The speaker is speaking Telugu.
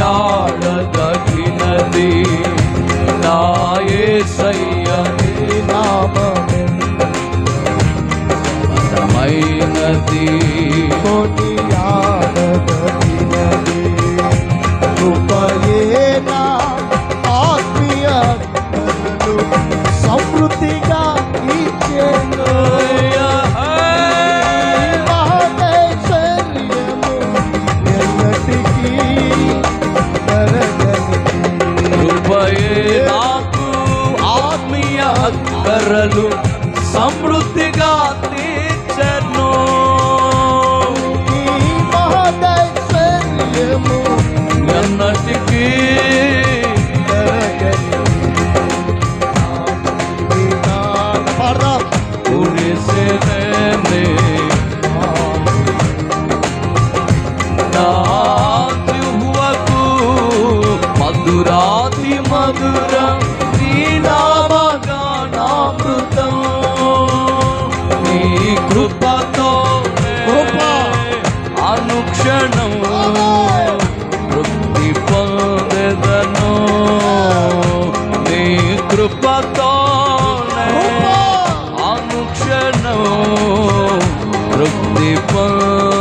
ఆడదగినది నా యేసయ్య నీ నామమే. మైనది కృపయే నా ఆత్మీయ సమృద్ధిగా ఇచ్చేను. అక్కరలు సమృద్ధిగా తీర్చను. మహదైశ్వర్యము ఎన్నటికీ పాడదాం కృపతో కృప. అనుక్షణం వృద్ధి పొందెదను. నీ కృపతో అనుక్షణం వృద్ధి పొంద